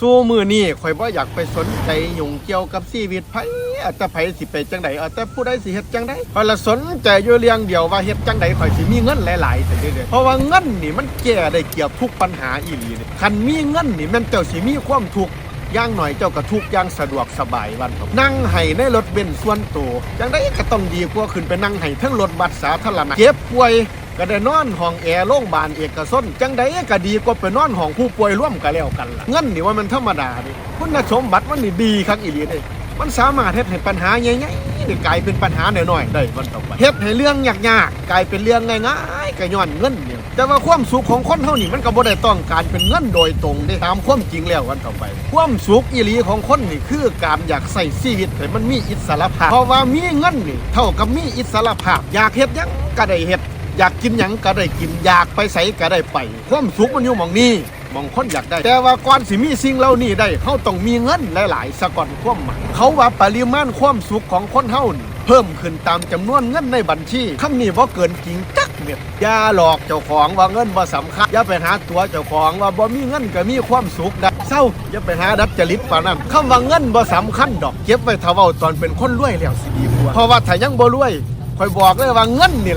สู้มือนี่ข่อยบ่อยากไปสนใจยุ่งเกี่ยวกับชีวิตไผอาจจะไผสิไปจังใดอาจจะผู้ใดสิเฮ็ดจังใดข่อยละสนใจอยู่เรื่องเดียวว่าเฮ็ดจังใดข่อยสิมีเงินหลายๆแต่เด้อเพราะว่าเงินนี่มันแก้ได้เกือบทุกปัญหาอีหลีนี่คันมีเงินนี่แมันเจ้าสิมีความทุกข์ย่างหน่อยเจ้าก็ทุกย่างสะดวกสบายวันครับนั่งให้ในรถเบนซ์ส่วนตัวจังไดก็ต้องดีกว่าขึ้นไปนั่งให้ทั้งรถบัสสาธารณะเจ็บป่วย ก็ได้นอนห้องแอร์โรงพยาบาลเอกชนจังใดก็ดีกว่าไปนอนห้องผู้ป่วยร่วมกันแล้วกันล่ะเงินนี่ว่ามันธรรมดาดิคุณสมบัติมันนี่ดีครับอีหลีเด้มันสามารถเฮ็ดให้ปัญหาใหญ่ๆนี่กลายเป็นปัญหาน้อยๆได้มันต่อไปเฮ็ดให้เรื่องยากๆกลายเป็นเรื่องง่ายๆก็ย้อนเงินเนี่ยแต่ว่าความสุขของคนเฮานี่มันก็บ่ได้ต้องการเป็นเงินโดยตรงเด้ตามความจริงแล้ววันต่อไป ความสุขอีหลีของคนนี่คือการอยากใส่ชีวิตให้มันมีอิสระภาพเพราะว่ามีเงินนี่เท่ากับมีอิสระภาพอยากเฮ็ดหยังก็ได้เฮ็ด อยากกินหยังก็ได้กินอยากไปใส่ก็ได้ไป ความสุขมันอยู่หมองนี้หมองคนอยากได้ แต่ว่าก่อนสิมีสิ่งเหล่านี้ได้เขาต้องมีเงินหลายๆสะก่อนความหมายเขาว่าปริมาณความสุขของคนเฮานี่เพิ่มขึ้นตามจำนวนเงินในบัญชีคำนี้บ่เกินจริงจักเม็ดอย่าหลอกเจ้าของว่าเงินบ่สำคัญอย่าไปหาตัวเจ้าของว่าบ่มีเงินก็มีความสุขได้เศร้าอย่าไปหาดัดจริตปานนั้นคำว่าเงินบ่สำคัญดอกเก็บไว้ถ้าเว้าตอนเป็นคนรวยแล้วสิดีกว่าเพราะว่าถ้ายังบ่รวยคอยบอกเลยว่าเงินนี่แหละ